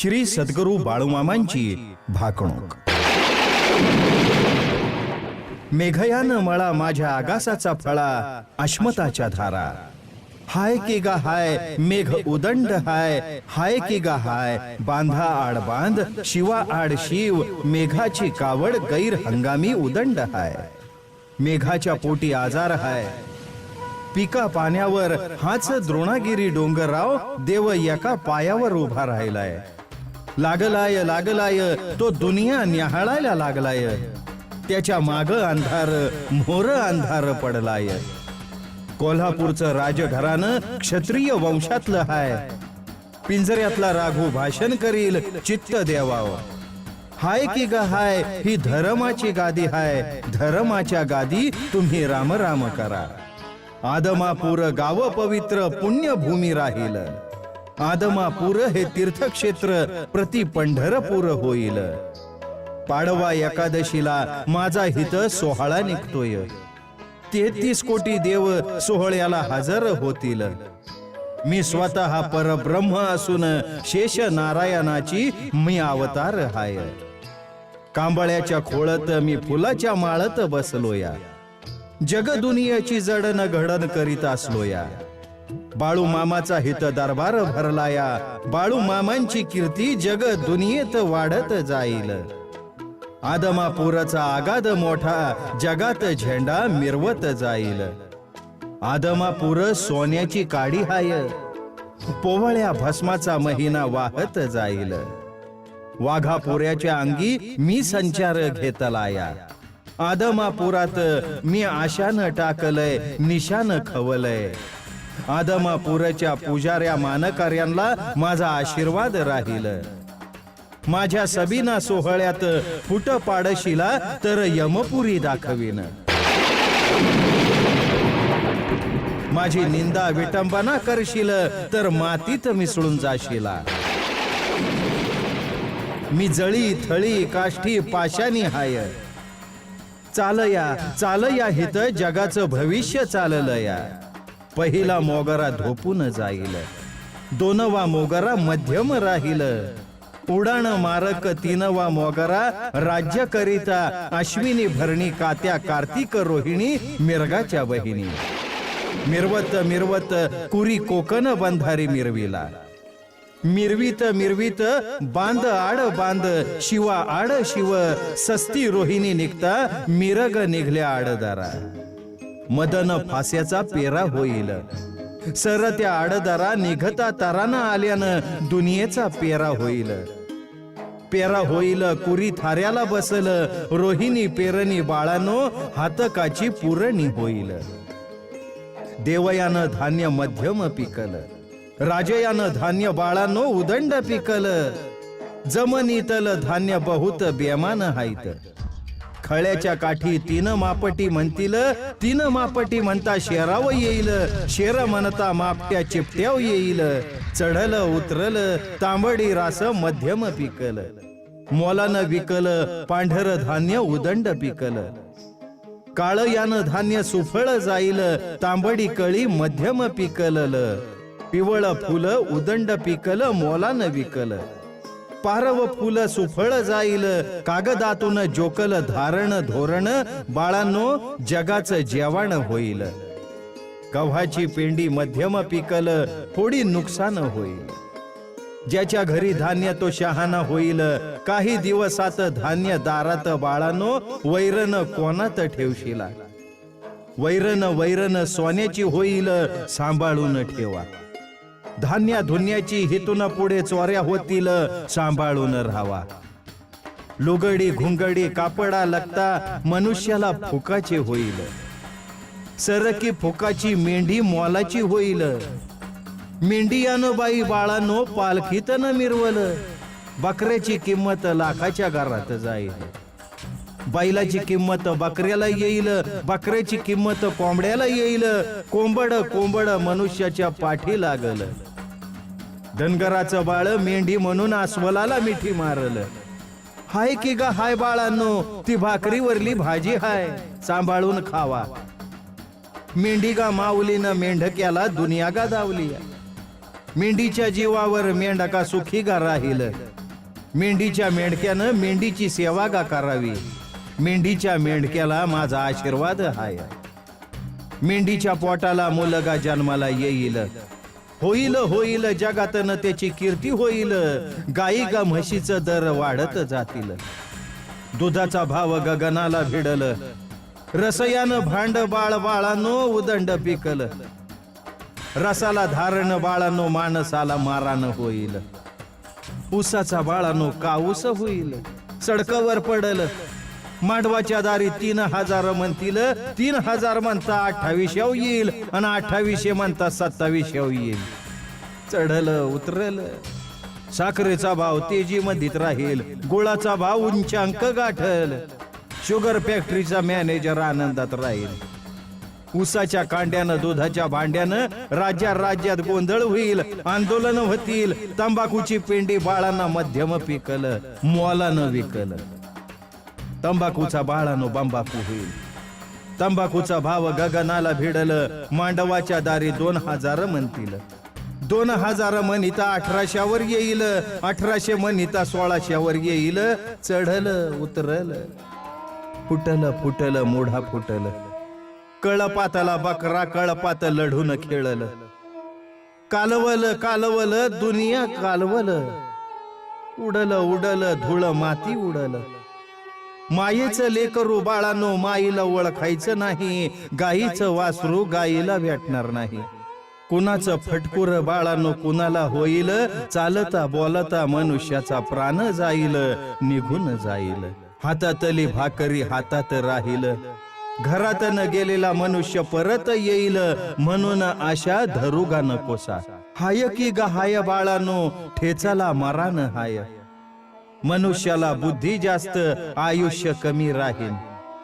श्री सद्गुरू बाळूमामांची भाकणूक. मेघयान मळा माझ्या आगासाचा फळा अश्मताच्या धारा. हाय की गा हाय मेघ उदंड हाय. हाय की गा हाय बांधा आड बांध शिवा आड शिव मेघाची कावड गैर हंगामी उदंड हाय. मेघाच्या पोटी आजार हाय. पिका पाण्यावर हाच द्रोणागिरी डोंगरराव देव एका पायावर उभा राहिलाय. लागलाय लागलाय. तो दुनिया न्याहाळायला लागलाय. त्याच्या माग अंधार मोर अंधार पडलाय. कोल्हापूरचं राजघरानं क्षत्रिय वंशातलं हाय. पिंजऱ्यातला राघू भाषण करील चित्त देवाव हाय की ग हाय ही धर्माची गादी हाय. धर्माच्या गादी तुम्ही राम राम करा. आदमापूर गाव पवित्र पुण्यभूमी राहील. आदमापूर हे तीर्थक्षेत्र प्रति पंढरपूर होईल. पाडवा एकादशीला माझा हित सोहळा निघतोय. तेहतीस कोटी देव सोहळ्याला हजर होतील. मी स्वतः परब्रह्म असून शेष नारायणाची मी अवतार हाय. कांबळ्याच्या खोळत मी फुलाच्या माळत बसलोया. जगदुनियाची जडण घडण करीत असलोया. बाळू मामाचा हित दरबार भरलाया. बाळू मामांची कीर्ती जग दुनियेत वाढत जाईल. आदमापुराचा आगाध मोठा जगात झेंडा मिरवत जाईल. आदमापूर सोन्याची काडी हाय. पोवळ्या भस्माचा महिना वाहत जाईल. वाघापुऱ्याच्या अंगी मी संचार घेतलाया. आदमापुरात मी आशानं टाकलय निशान खवलय. आदमापुराच्या पुजाऱ्या मानकऱ्यांना माझा आशीर्वाद राहील. माझ्या सबीना सोहळ्यात फुट पाडशीला तर यमपुरी दाखवीन. माझी निंदा विटंबना करशील तर मातीत मिसळून जाशीला. मी जळी थळी काष्ठी पाशानी हाय. चालया चालया हित जगाचं भविष्य चाललया. पहिला मोगरा धोपून जाईल. दोनवा मोगरा मध्यम राहील. उडाण मारक तीनवा मोगरा राज्य करिता अश्विनी भरणी कात्या कार्तिक रोहिणी मिरगाच्या बहिणी. मिरवत मिरवत कुरी कोकण बंधारी मिरविला. मिरवीत मिरवीत बांध आड बांध शिवा आड शिव सस्ती रोहिणी निघता मिरग निघल्या आडदारा. मदन फास्याचा पेरा होईल. सर त्या आडदारा निघता तरानं आल्यानं दुनियेचा पेरा होईल. पेरा होईल कुरी थाऱ्याला बसल रोहिणी पेरणी बाळानो हातकाची पुरणी होईल. देवयानं धान्य मध्यम पिकल राजयानं धान्य बाळानो उदंड पिकल जमनीतल धान्य बहुत बेमान हायत. खळ्याच्या काठी तीन मापटी म्हणतील तीन मापटी म्हणता शेराव येईल. शेर म्हणता मापट्या चिपट्याव येईल. चढल उतरल तांबडी रास मध्यम पिकल. मोलानं विकल पांढर धान्य उदंड पिकल. काळ यानं धान्य सुफळ जाईल तांबडी कळी मध्यम पिकलल. पिवळ फुल उदंड पिकल मोलानं विकल. पारव फुल सुफळ जाईल. कागदातून जोकल धारण धोरण. बाळांनो जगाचं जेवण होईल. गव्हाची पेंडी मध्यम पिकल थोडी नुकसान होईल. ज्याच्या घरी धान्य तो शहाणा होईल. काही दिवसात धान्य दारात बाळानो वैरण कोणात ठेवशिला? वैरण वैरण सोन्याची होईल सांभाळून ठेवा. धान्य धुन्याची हेतून पुढे चोऱ्या होतील सांभाळून राहावा. लुगडी घुंगडी कापडा लगता मनुष्याला फुकाचे होईल. सरकी फुकाची मेंढी मोलाची होईल. मेंढियानो बाई बाळानो पालखीत न मिरवल. बकऱ्याची किंमत लाखाच्या घरात जाईल. बैलाची किंमत बकऱ्याला येईल बकऱ्याची किंमत कोंबड्याला येईल. कोंबड कोंबड मनुष्याच्या पाठी लागल. धनगराचं बाळ मेंढी म्हणून अस्वलाला मिठी मारल. हाय की ग हाय बाळांनो ती भाकरीवरली भाजी हाय सांभाळून खावा. मेंढी गा माऊलीनं मेंढक्याला दुनिया गा दावली. मेंढीच्या जीवावर मेंढका सुखी गा राहील. मेंढीच्या मेंढक्यानं मेंढीची सेवा गा करावी. मेंढीच्या मेंढक्याला माझा आशीर्वाद हाय. मेंढीच्या पोटाला मुलगा जन्माला येईल. होईल होईल जगातन त्याची कीर्ती होईल. गाई गा म्हशीचं दर वाढत जातील. दुधाचा भाव गगनाला भिडल. रसयानं भांड बाळ बाळानो उदंड पिकल. रसाला धारण बाळानो माणसाला मारान होईल. ऊसाचा बाळानो काऊस होईल. सडकवर पडल. मांडवाच्या दारी तीन हजार म्हणतील तीन हजार म्हणता अठ्ठावीस येईल आणि अठ्ठावीसशे म्हणता सत्तावीस येईल. चढल उतरल. साखरेचा भाव तेजी मधीत राहील गुळाचा भाव उंचांक गाठल. शुगर फॅक्टरीचा मॅनेजर आनंदात राहील. ऊसाच्या कांड्यानं दुधाच्या भांड्यानं राज्या राज्यात गोंधळ होईल आंदोलन होतील तंबाखूची पेंडी बाळांना मध्यम पिकल मोलानं विकल. तंबाखूचा बाळानो बंबाखू होईल तंबाखूचा भाव गगनाला भिडल मांडवाच्या दारी दोन हजार म्हणतील दोन हजार म्हणिता अठराशेवर येईल अठराशे मनिता सोळाशेवर येईल चढल उतरल फुटल फुटल मोढा फुटल कळपातला बकरा कळपात लढून खेळल कालवल कालवल दुनिया कालवल उडल उडल धुळ माती उडल मायेचं लेकरू बाळानो माईला ओळखायचं नाही. गाईचं वासरू गाईला भेटणार नाही. कुणाचं फटकुर बाळानो कुणाला होईल? चालता बोलता मनुष्याचा प्राण जाईल निघून जाईल. हातातली भाकरी हातात राहील. घरात न गेलेला मनुष्य परत येईल म्हणून आशा धरुगा नकोसा हाय की ग हाय बाळानो ठेचाला मरान हाय. मनुष्याला बुद्धी जास्त आयुष्य कमी राहील